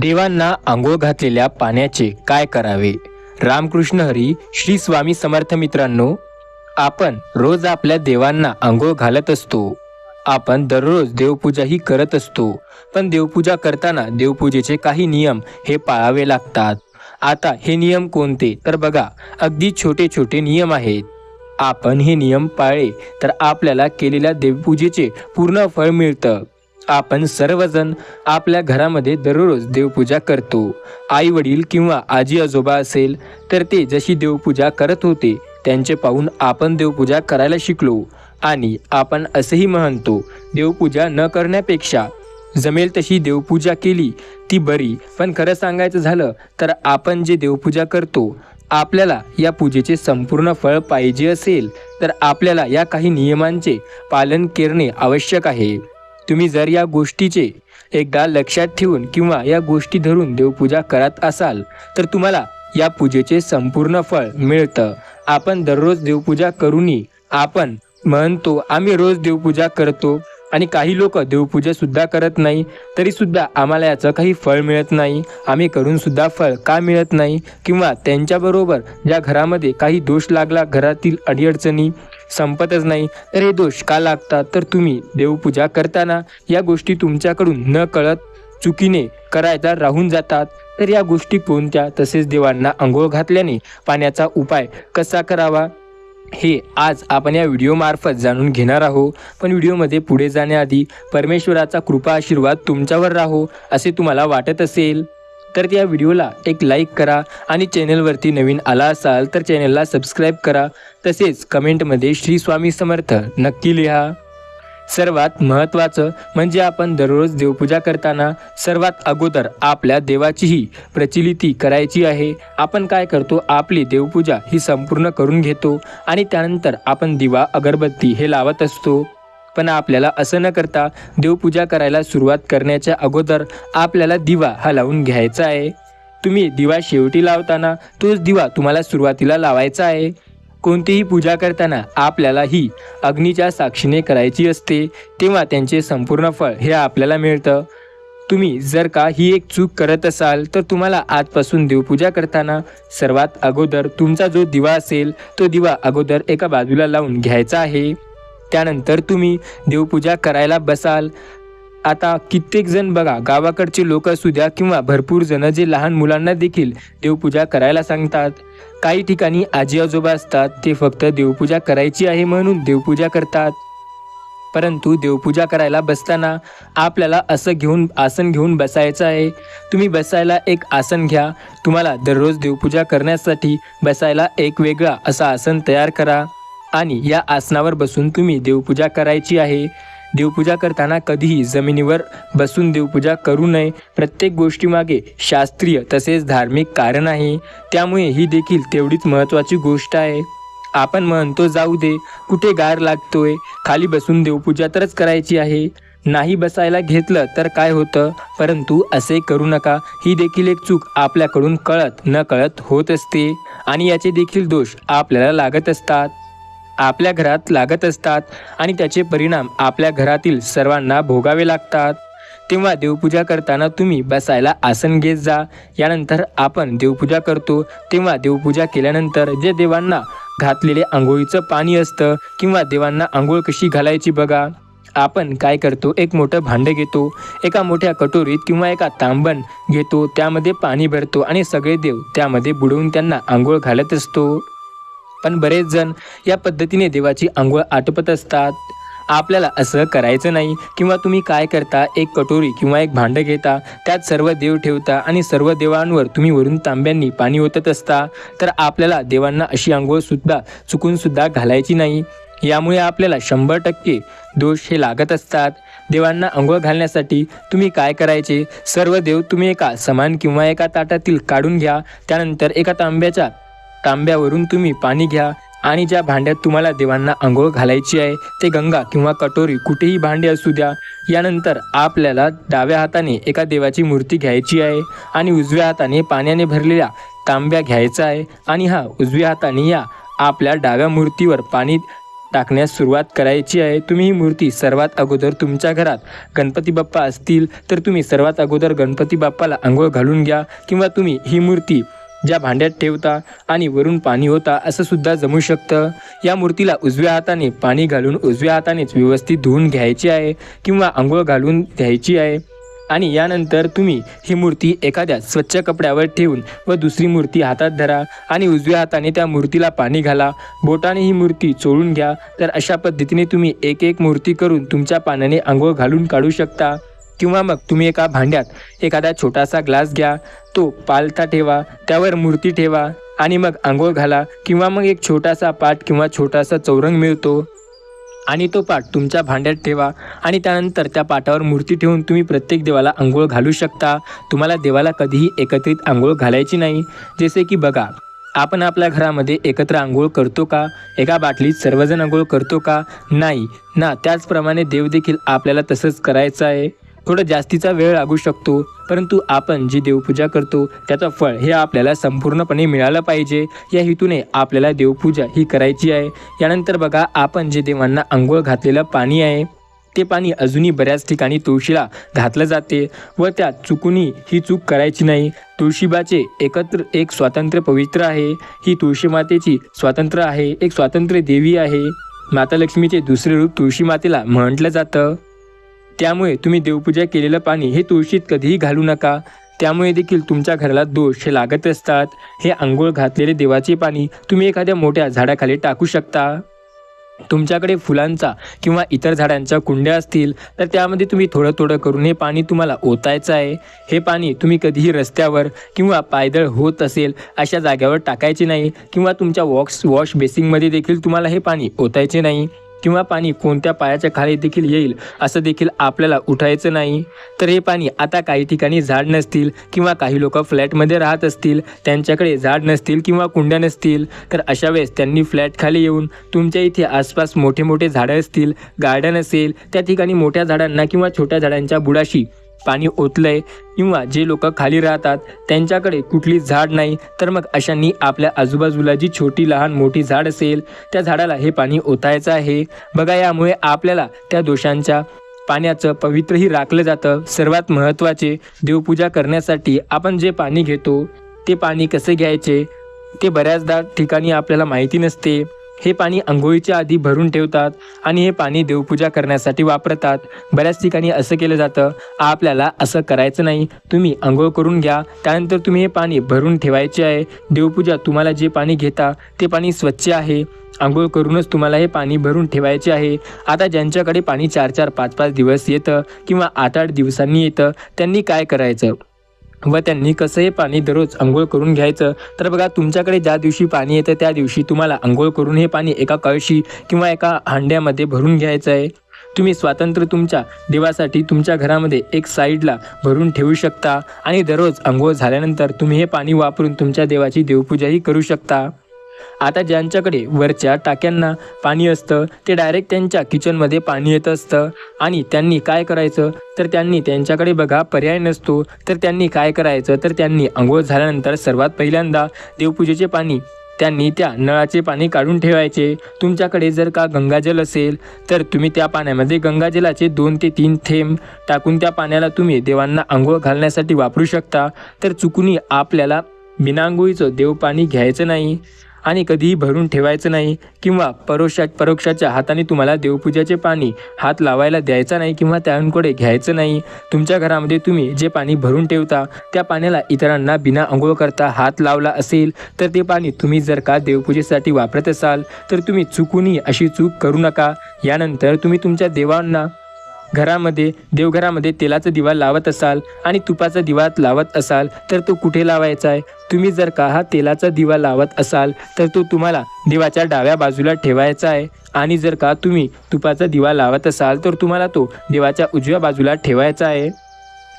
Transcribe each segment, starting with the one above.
देवांना आंघोळ घातलेल्या पाण्याचे काय करावे? रामकृष्ण हरी श्री स्वामी समर्थ मित्रांनो आपण रोज आपल्या देवांना आंघोळ घालत असतो. आपण दररोज देवपूजाही करत असतो. पण देवपूजा करताना देवपूजेचे काही नियम हे पाळावे लागतात. आता हे नियम कोणते? तर बघा अगदी छोटे छोटे नियम आहेत. आपण हे नियम पाळले तर आपल्याला केलेल्या देवपूजेचे पूर्ण फळ मिळतं. आपण सर्वजण आपल्या घरामध्ये दररोज देवपूजा करतो. आई वडील किंवा आजी आजोबा असेल तर ते जशी देवपूजा करत होते त्यांचे पाहून आपण देवपूजा करायला शिकलो. आणि आपण असेही म्हणतो देवपूजा न करण्यापेक्षा जमेल तशी देवपूजा केली ती बरी. पण खरं सांगायचं झालं तर आपण जे देवपूजा करतो आपल्याला या पूजेचे संपूर्ण फळ पाहिजे असेल तर आपल्याला या काही नियमांचे पालन करणे आवश्यक आहे. तुम्ही जर या गोष्टीचे एकदा लक्षात ठेवून किंवा या गोष्टी धरून देवपूजा करत असाल तर तुम्हाला या पूजेचे संपूर्ण फळ मिळतं. आपण दररोज देवपूजा करूनही आपण म्हणतो आम्ही रोज देवपूजा करतो. आणि काही लोक देवपूजा सुद्धा करत नाही तरी सुद्धा आम्हाला याचं काही फळ मिळत नाही. आम्ही करून सुद्धा फळ का मिळत नाही? किंवा त्यांच्याबरोबर ज्या घरामध्ये काही दोष लागला घरातील अडीअडचणी संपतच नाही. तर हे दोष का लागतात? तर तुम्ही देवपूजा करताना या गोष्टी तुमच्याकडून न कळत चुकीने करायचा राहून जातात. तर या गोष्टी कोणत्या? तसेच देवांना आंघोळ घातल्याने पाण्याचा उपाय कसा करावा? हे आज आपण या व्हिडिओमार्फत जाणून घेणार आहोत. पण व्हिडिओमध्ये पुढे जाण्याआधी परमेश्वराचा कृपा आशीर्वाद तुमच्यावर राहो असे तुम्हाला वाटत असेल. तर त्या व्हिडिओला एक लाईक करा आणि चॅनलवरती नवीन आला असाल तर चॅनलला सबस्क्राईब करा. तसेच कमेंटमध्ये श्री स्वामी समर्थ नक्की लिहा. सर्वात महत्त्वाचं म्हणजे आपण दररोज देवपूजा करताना सर्वात अगोदर आपल्या देवाचीही प्रचिलिती करायची आहे. आपण काय करतो? आपली देवपूजा ही संपूर्ण करून घेतो आणि त्यानंतर आपण दिवा अगरबत्ती हे लावत असतो. पण आपल्याला असं न करता देवपूजा करायला सुरुवात करण्याच्या अगोदर आपल्याला दिवा हा लावून घ्यायचा आहे. तुम्ही दिवा शेवटी लावताना तोच दिवा तुम्हाला सुरुवातीला लावायचा आहे. कोणतीही पूजा करताना आपल्याला ही अग्नीच्या साक्षीने करायची असते तेव्हा त्यांचे संपूर्ण फळ हे आपल्याला मिळतं. तुम्ही जर का ही एक चूक करत असाल तर तुम्हाला आजपासून देवपूजा करताना सर्वात अगोदर तुमचा जो दिवा असेल तो दिवा अगोदर एका बाजूला लावून घ्यायचा आहे. त्यानंतर तुम्ही देवपूजा करायला बसाल. आता कित्येक जण बघा गावाकडचे लोक असू द्या किंवा भरपूर जण जे लहान मुलांना देखील देवपूजा करायला सांगतात. काही ठिकाणी आजी आजोबा असतात ते फक्त देवपूजा करायची आहे म्हणून देवपूजा करतात. परंतु देवपूजा करायला बसताना आपल्याला असं घेऊन आसन घेऊन बसायचं आहे. तुम्ही बसायला एक आसन घ्या. तुम्हाला दररोज देवपूजा करण्यासाठी बसायला एक वेगळा असं आसन तयार करा. आणि या आसनावर बसून तुम्ही देवपूजा करायची आहे. देवपूजा करताना कधीही जमिनीवर बसून देवपूजा करू नये. प्रत्येक गोष्टीमागे शास्त्रीय तसेच धार्मिक कारण आहे. त्यामुळे ही देखील तेवढीच महत्त्वाची गोष्ट आहे. आपण म्हणतो जाऊ दे कुठे गार लागतोय? खाली बसून देवपूजा तरच करायची आहे. नाही बसायला घेतलं तर काय होतं? परंतु असे करू नका. ही देखील एक चूक आपल्याकडून कळत न कळत होत असते. आणि याचे देखील दोष आपल्याला लागत असतात. आपल्या घरात लागत असतात आणि त्याचे परिणाम आपल्या घरातील सर्वांना भोगावे लागतात. तेव्हा देवपूजा करताना तुम्ही बसायला आसन घेत जा. यानंतर आपण देवपूजा करतो. तेव्हा देवपूजा केल्यानंतर जे देवांना घातलेले आंघोळीचं पाणी असतं किंवा देवांना आंघोळ कशी घालायची बघा. आपण काय करतो? एक मोठं भांडं घेतो एका मोठ्या कटोरीत किंवा एका तांबण घेतो त्यामध्ये पाणी भरतो आणि सगळे देव त्यामध्ये बुडवून त्यांना आंघोळ घालत असतो. पण बरेच जण या पद्धतीने देवाची आंघोळ आटपत असतात. आपल्याला असं करायचं नाही किंवा तुम्ही काय करता एक कटोरी किंवा एक भांडं घेता त्यात सर्व देव ठेवता आणि सर्व देवांवर तुम्ही वरून तांब्यांनी पाणी ओतत असता तर आपल्याला देवांना अशी आंघोळसुद्धा चुकूनसुद्धा घालायची नाही. यामुळे आपल्याला शंभर टक्के दोष हे लागत असतात. देवांना आंघोळ घालण्यासाठी तुम्ही काय करायचे? सर्व देव तुम्ही एका समान किंवा एका ताटातील काढून घ्या. त्यानंतर एका तांब्याच्या तांब्यावरून तुम्ही पाणी घ्या आणि ज्या भांड्यात तुम्हाला देवांना आंघोळ घालायची आहे ते गंगा किंवा कटोरी कुठेही भांडे असू द्या. यानंतर आपल्याला डाव्या हाताने एका देवाची मूर्ती घ्यायची आहे आणि उजव्या हाताने पाण्याने भरलेल्या तांब्या घ्यायचा आहे आणि हा उजव्या हाताने या आपल्या डाव्या मूर्तीवर पाणी टाकण्यास सुरुवात करायची आहे. तुम्ही ही मूर्ती सर्वात अगोदर तुमच्या घरात गणपती बाप्पा असतील तर तुम्ही सर्वात अगोदर गणपती बाप्पाला आंघोळ घालून घ्या किंवा तुम्ही ही मूर्ती ज्या भांड्यात ठेवता आणि वरून पाणी होता असं सुद्धा जमू शकतं. या मूर्तीला उजव्या हाताने पाणी घालून उजव्या हातानेच व्यवस्थित धुवून घ्यायची आहे किंवा आंघोळ घालून घ्यायची आहे. आणि यानंतर तुम्ही ही मूर्ती एखाद्या स्वच्छ कपड्यावर ठेवून व दुसरी मूर्ती हातात धरा आणि उजव्या हाताने त्या मूर्तीला पाणी घाला. बोटाने ही मूर्ती चोळून घ्या. तर अशा पद्धतीने तुम्ही एक एक मूर्ती करून तुमच्या पाण्याने आंघोळ घालून काढू शकता. किंवा मग तुम्ही एका भांड्यात एखादा छोटासा ग्लास घ्या तो पालथा ठेवा त्यावर मूर्ती ठेवा आणि मग आंघोळ घाला किंवा मग एक छोटासा पाट किंवा छोटासा चौरंग मिळतो. आणि तो पाट तुमच्या भांड्यात ठेवा आणि त्यानंतर त्या पाटावर मूर्ती ठेवून तुम्ही प्रत्येक देवाला आंघोळ घालू शकता. तुम्हाला देवाला कधीही एकत्रित आंघोळ घालायची नाही. जसे की बघा आपण आपल्या घरामध्ये एकत्र आंघोळ करतो का? एका बाटलीत सर्वजण आंघोळ करतो का? नाही. ना त्याचप्रमाणे देव देखील आपल्याला तसंच करायचं आहे. थोडा जास्तीचा वेळ लागू शकतो परंतु आपण जी देवपूजा करतो त्याचं फळ हे आपल्याला संपूर्णपणे मिळालं पाहिजे. या हेतूने आपल्याला देवपूजा ही करायची आहे. यानंतर बघा आपण जे देवांना आंघोळ घातलेलं पाणी आहे ते पाणी अजूनही बऱ्याच ठिकाणी तुळशीला घातलं जाते व त्या चुकूनही ही चूक करायची नाही. तुळशीबाचे एकत्र एक स्वातंत्र्य पवित्र आहे. ही तुळशी मातेची स्वातंत्र्य आहे एक स्वातंत्र्य देवी आहे. माता लक्ष्मीचे दुसरे रूप तुळशी मातेला म्हटलं जातं. त्यामुळे तुम्ही देवपूजा केलेलं पाणी हे तुळशीत कधीही घालू नका. त्यामुळे देखील तुमच्या घराला दोष हे लागत असतात. हे आंघोळ घातलेले देवाचे पाणी तुम्ही एखाद्या मोठ्या झाडाखाली टाकू शकता. तुमच्याकडे फुलांचा किंवा इतर झाडांच्या कुंड्या असतील तर त्यामध्ये तुम्ही थोडं थोडं करून हे पाणी तुम्हाला ओतायचं आहे. हे पाणी तुम्ही कधीही रस्त्यावर किंवा पायदळ होत असेल अशा जाग्यावर टाकायचे नाही किंवा तुमच्या वॉक्स वॉश बेसिंगमध्ये देखील तुम्हाला हे पाणी ओतायचे नाही. किंवा पाणी कोणत्या पायाच्या खाली देखील येईल असं देखील आपल्याला उठायचं नाही. तर हे पाणी आता काही ठिकाणी झाड नसतील किंवा काही लोक फ्लॅटमध्ये राहत असतील त्यांच्याकडे झाड नसतील किंवा कुंड्या नसतील तर अशा वेळेस त्यांनी फ्लॅटखाली येऊन तुमच्या इथे आसपास मोठे मोठे झाडं असतील गार्डन असेल त्या ठिकाणी मोठ्या झाडांना किंवा छोट्या झाडांच्या बुडाशी पाणी ओतलंय किंवा जे लोक खाली राहतात त्यांच्याकडे कुठली झाड नाही तर मग अशांनी आपल्या आजूबाजूला जी छोटी लहान मोठी झाड असेल त्या झाडाला हे पाणी ओतायचं आहे. बघा यामुळे आपल्याला त्या दोषांच्या पाण्याचं पवित्रही राखलं जातं. सर्वात महत्त्वाचे देवपूजा करण्यासाठी आपण जे पाणी घेतो ते पाणी कसे घ्यायचे ते बऱ्याचदा ठिकाणी आपल्याला माहिती नसते. हे पाणी आंघोळीच्या आधी भरून ठेवतात आणि हे पाणी देवपूजा करण्यासाठी वापरतात. बऱ्याच ठिकाणी असं केलं जातं आपल्याला असं करायचं नाही. तुम्ही आंघोळ करून घ्या. त्यानंतर तुम्ही हे पाणी भरून ठेवायचे आहे. देवपूजा तुम्हाला जे पाणी घेता ते पाणी स्वच्छ आहे. आंघोळ करूनच तुम्हाला हे पाणी भरून ठेवायचे आहे. आता ज्यांच्याकडे पाणी चार चार पाच पाच दिवस येतं किंवा आठ आठ दिवसांनी येतं त्यांनी काय करायचं? व त्यांनी कसंही पाणी दररोज आंघोळ करून घ्यायचं. तर बघा तुमच्याकडे ज्या दिवशी पाणी येतं त्या दिवशी तुम्हाला आंघोळ करून हे पाणी एका कळशी किंवा एका हांड्यामध्ये भरून घ्यायचं आहे. तुम्ही स्वातंत्र्य तुमच्या देवासाठी तुमच्या घरामध्ये एक साईडला भरून ठेवू शकता आणि दररोज आंघोळ झाल्यानंतर तुम्ही हे पाणी वापरून तुमच्या देवाची देवपूजाही करू शकता. आता ज्यांच्याकडे वरच्या टाक्यांना पाणी असतं ते डायरेक्ट त्यांच्या किचनमध्ये पाणी येत असतं. आणि त्यांनी काय करायचं? तर त्यांनी त्यांच्याकडे बघा पर्याय नसतो. तर त्यांनी काय करायचं? तर त्यांनी आंघोळ झाल्यानंतर सर्वात पहिल्यांदा देवपूजेचे पाणी त्यांनी त्या नळाचे पाणी काढून ठेवायचे. तुमच्याकडे जर का गंगाजल असेल तर तुम्ही त्या पाण्यामध्ये गंगाजलाचे दोन ते तीन थेंब टाकून त्या पाण्याला तुम्ही देवांना आंघोळ घालण्यासाठी वापरू शकता. तर चुकूनही आपल्याला बिनांगोळीचं देव पाणी घ्यायचं नाही. आणि कधीही भरून ठेवायचं नाही किंवा परोक्षा परोक्षाच्या हाताने तुम्हाला देवपूजाचे पाणी हात लावायला द्यायचा नाही किंवा त्यांकडे घ्यायचं नाही. तुमच्या घरामध्ये तुम्ही जे पाणी भरून ठेवता त्या पाण्याला इतरांना बिना आंघोळ करता हात लावला असेल तर ते पाणी तुम्ही जर का देवपूजेसाठी वापरत असाल तर तुम्ही चुकूनही अशी चूक करू नका. यानंतर तुम्ही तुमच्या देवांना घरामध्ये देवघरामध्ये तेलाचा दिवा लावत असाल आणि तुपाचा दिवा लावत असाल तर तो कुठे लावायचा आहे? तुम्ही जर का हा तेलाचा दिवा लावत असाल तर तो तुम्हाला देवाच्या डाव्या बाजूला ठेवायचा आहे. आणि जर का तुम्ही तुपाचा दिवा लावत असाल तर तुम्हाला तो देवाच्या उजव्या बाजूला ठेवायचा आहे.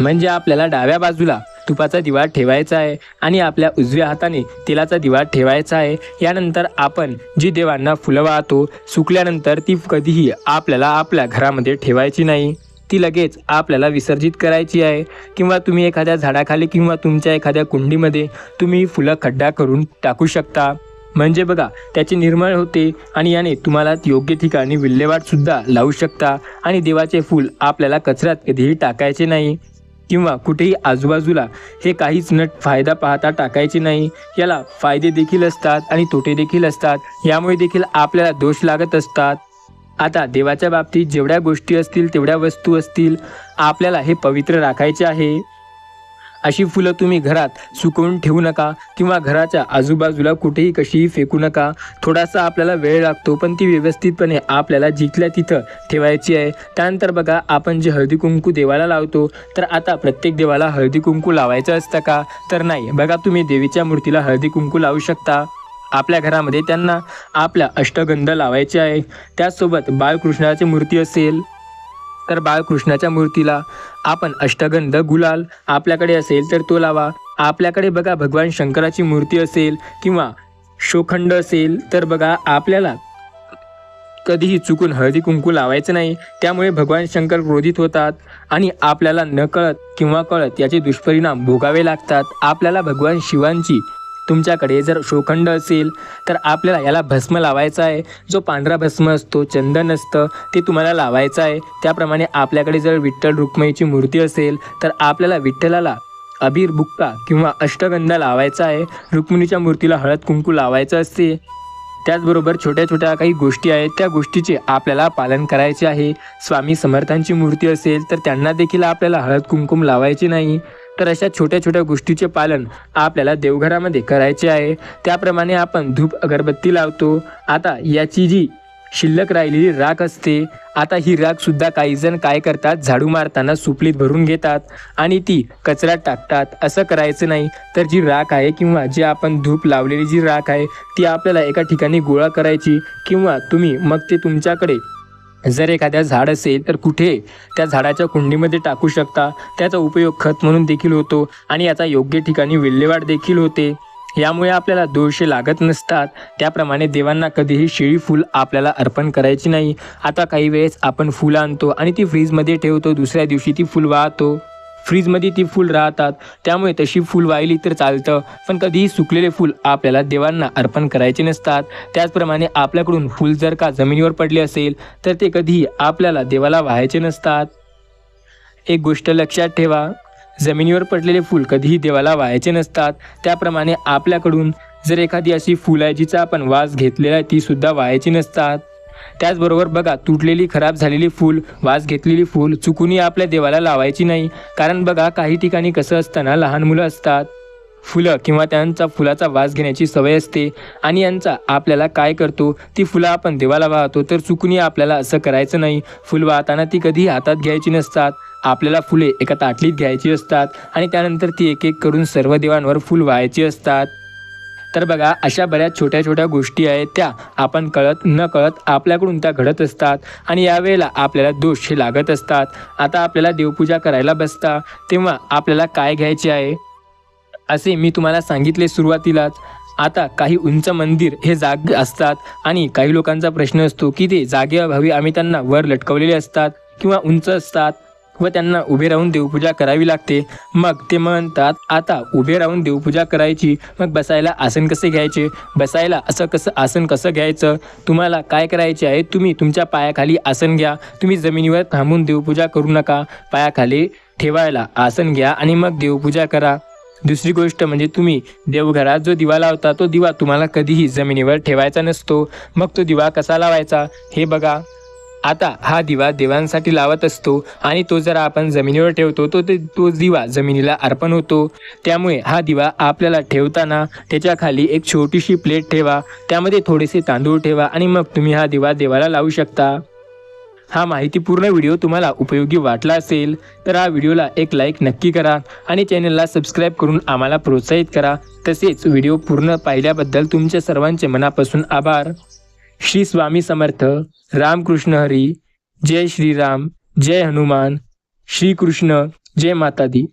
म्हणजे आपल्याला डाव्या बाजूला तुपाचा दिवा ठेवायचा आहे आणि आपल्या उजव्या हाताने तेलाचा दिवा ठेवायचा आहे. यानंतर आपण जी देवांना फुलं वाहतो सुकल्यानंतर ती कधीही आपल्याला आपल्या घरामध्ये ठेवायची नाही. ती लगेच आपल्याला विसर्जित करायची आहे. किंवा तुम्ही एखाद्या झाडाखाली किंवा तुमच्या एखाद्या कुंडीमध्ये तुम्ही फुलं खड्डा करून टाकू शकता. म्हणजे बघा त्याचे निर्मळ होते आणि याने तुम्हाला योग्य ठिकाणी विल्हेवाटसुद्धा लावू शकता आणि देवाचे फूल आपल्याला कचऱ्यात कधीही टाकायचे नाही. किंवा कुठेही आजूबाजूला हे काहीच नट फायदा पाहता टाकायचे नाही. याला फायदे देखील असतात आणि तोटे देखील असतात. यामुळे देखील आपल्याला दोष लागत असतात. आता देवाच्या बाबतीत जेवढ्या गोष्टी असतील तेवढ्या वस्तू असतील आपल्याला हे पवित्र राखायचे आहे. अशी फुलं तुम्ही घरात सुकवून ठेवू नका किंवा घराच्या आजूबाजूला कुठेही कशीही फेकू नका. थोडासा आपल्याला वेळ लागतो पण ती व्यवस्थितपणे आपल्याला जिथल्या तिथं ठेवायची आहे. त्यानंतर बघा आपण जे हळदी कुंकू देवाला लावतो तर आता प्रत्येक देवाला हळदी कुंकू लावायचं असतं का? तर नाही. बघा तुम्ही देवीच्या मूर्तीला हळदी कुंकू लावू शकता. आपल्या घरामध्ये त्यांना आपल्या अष्टगंध लावायचे आहे. त्याचसोबत बाळकृष्णाची मूर्ती असेल तर बाळकृष्णाच्या मूर्तीला. आपण अष्टगंध गुलाल आपल्याकडे असेल तर तो लावा. आपल्याकडे बघा भगवान शंकराची मूर्ती असेल किंवा शोखंड असेल तर बघा आपल्याला कधीही चुकून हळदी कुंकू लावायचं नाही. त्यामुळे भगवान शंकर क्रोधित होतात आणि आपल्याला न कळत किंवा कळत याचे दुष्परिणाम भोगावे लागतात. आपल्याला भगवान शिवांची तुमच्याकडे जर शोखंड असेल तर आपल्याला याला भस्म लावायचा आहे. जो पांढरा भस्म असतो चंदन असतं ते तुम्हाला लावायचं आहे. त्याप्रमाणे आपल्याकडे जर विठ्ठल रुक्मिणीची मूर्ती असेल तर आपल्याला विठ्ठलाला अबीर बुक्का किंवा अष्टगंध लावायचा आहे. रुक्मिणीच्या मूर्तीला हळद कुंकू लावायचं असते. त्याचबरोबर छोट्या छोट्या काही गोष्टी आहेत त्या गोष्टीचे आपल्याला पालन करायचे आहे. स्वामी समर्थांची मूर्ती असेल तर त्यांना देखील आपल्याला हळद कुंकुम लावायचे नाही. तर अशा छोट्या छोट्या गोष्टीचे पालन आपल्याला देवघरामध्ये करायचे आहे. त्याप्रमाणे आपण धूप अगरबत्ती लावतो. आता याची जी शिल्लक राहिलेली राख असते आता ही राख सुद्धा काही जण काय करतात? झाडू मारताना सुपलीत भरून घेतात आणि ती कचऱ्यात टाकतात. असं करायचं नाही. तर जी राख आहे किंवा जी आपण धूप लावलेली जी राख आहे ती आपल्याला एका ठिकाणी गोळा करायची किंवा तुम्ही मग ते तुमच्याकडे जर एखाद्या झाड असेल तर कुठे त्या झाडाच्या कुंडीमध्ये टाकू शकता. त्याचा उपयोग खत म्हणून देखील होतो आणि याचा योग्य ठिकाणी विल्हेवाट देखील होते. यामुळे आपल्याला दोषे लागत नसतात. त्याप्रमाणे देवांना कधीही शिळी फूल आपल्याला अर्पण करायची नाही. आता काही वेळेस आपण फुलं आणतो आणि ती फ्रीजमध्ये ठेवतो. दुसऱ्या दिवशी ती फुल वाहतो. फ्रीजमध्ये ती फूल राहतात. त्यामुळे तशी फूल वाहिली तर चालतं. पण कधीही सुकलेले फूल आपल्याला देवांना अर्पण करायचे नसतात. त्याचप्रमाणे आपल्याकडून फूल जर का जमिनीवर पडले असेल तर ते कधीही आपल्याला देवाला वाहायचे नसतात. एक गोष्ट लक्षात ठेवा जमिनीवर पडलेले फूल कधीही देवाला वाहायचे नसतात. त्याप्रमाणे आपल्याकडून जर एखादी अशी फुलं आहे जिचा आपण वास घेतलेला आहे ती सुद्धा वाहायची नसतात. त्याचबरोबर बघा तुटलेली खराब झालेली फूल वास घेतलेली फूल चुकूनही आपल्या देवाला लावायची नाही. कारण बघा काही ठिकाणी कसं असताना लहान मुलं असतात. फुलं किंवा त्यांचा फुलाचा वास घेण्याची सवय असते आणि यांचा आपल्याला काय करतो ती फुलं आपण देवाला वाहतो तर चुकूनही आपल्याला असं करायचं नाही. फुल वाहताना ती कधी हातात घ्यायची नसतात. आपल्याला फुले एका ताटलीत घ्यायची असतात आणि त्यानंतर ती एक एक करून सर्व देवांवर फुल वाहायची असतात. तर बघा अशा बऱ्याच छोट्या छोट्या गोष्टी आहेत त्या आपण कळत न कळत आपल्याकडून त्या घडत असतात आणि यावेळेला आपल्याला दोष हे लागत असतात. आता आपल्याला देवपूजा करायला बसता तेव्हा आपल्याला काय घ्यायचे आहे? असे मी तुम्हाला सांगितले सुरुवातीलाच. आता काही उंच मंदिर हे जाग असतात आणि काही लोकांचा प्रश्न असतो की ते जागेअभावी आम्ही त्यांना वर लटकवलेले असतात किंवा उंच असतात. व त्यांना उभे राहून देवपूजा करावी लागते. मग ते म्हणतात आता उभे राहून देवपूजा करायची. मग बसायला आसन कसे घ्यायचे? बसायला असं कसं आसन कसं घ्यायचं? तुम्हाला काय करायचे आहे? तुम्ही तुमच्या पायाखाली आसन घ्या. तुम्ही जमिनीवर थांबून देवपूजा करू नका. पायाखाली ठेवायला आसन घ्या आणि मग देवपूजा करा. दुसरी गोष्ट म्हणजे तुम्ही देवघरात जो दिवा लावता तो दिवा तुम्हाला कधीही जमिनीवर ठेवायचा नसतो. मग तो दिवा कसा लावायचा? हे बघा. आता हा दिवा देवांसाठी लावत असतो आणि तो जर आपण जमिनीवर ठेवतो तो ते तो दिवा जमिनीला अर्पण होतो. त्यामुळे हा दिवा आपल्याला ठेवताना त्याच्याखाली एक छोटीशी प्लेट ठेवा त्यामध्ये थोडेसे तांदूळ ठेवा आणि मग तुम्ही हा दिवा देवाला लावू शकता. हा माहितीपूर्ण व्हिडिओ तुम्हाला उपयोगी वाटला असेल तर हा व्हिडिओला एक लाईक नक्की करा आणि चॅनलला सबस्क्राईब करून आम्हाला प्रोत्साहित करा. तसेच व्हिडिओ पूर्ण पाहिल्याबद्दल तुमच्या सर्वांचे मनापासून आभार. श्री स्वामी समर्थ रामकृष्ण हरी जय श्रीराम जय हनुमान श्रीकृष्ण जय माता दी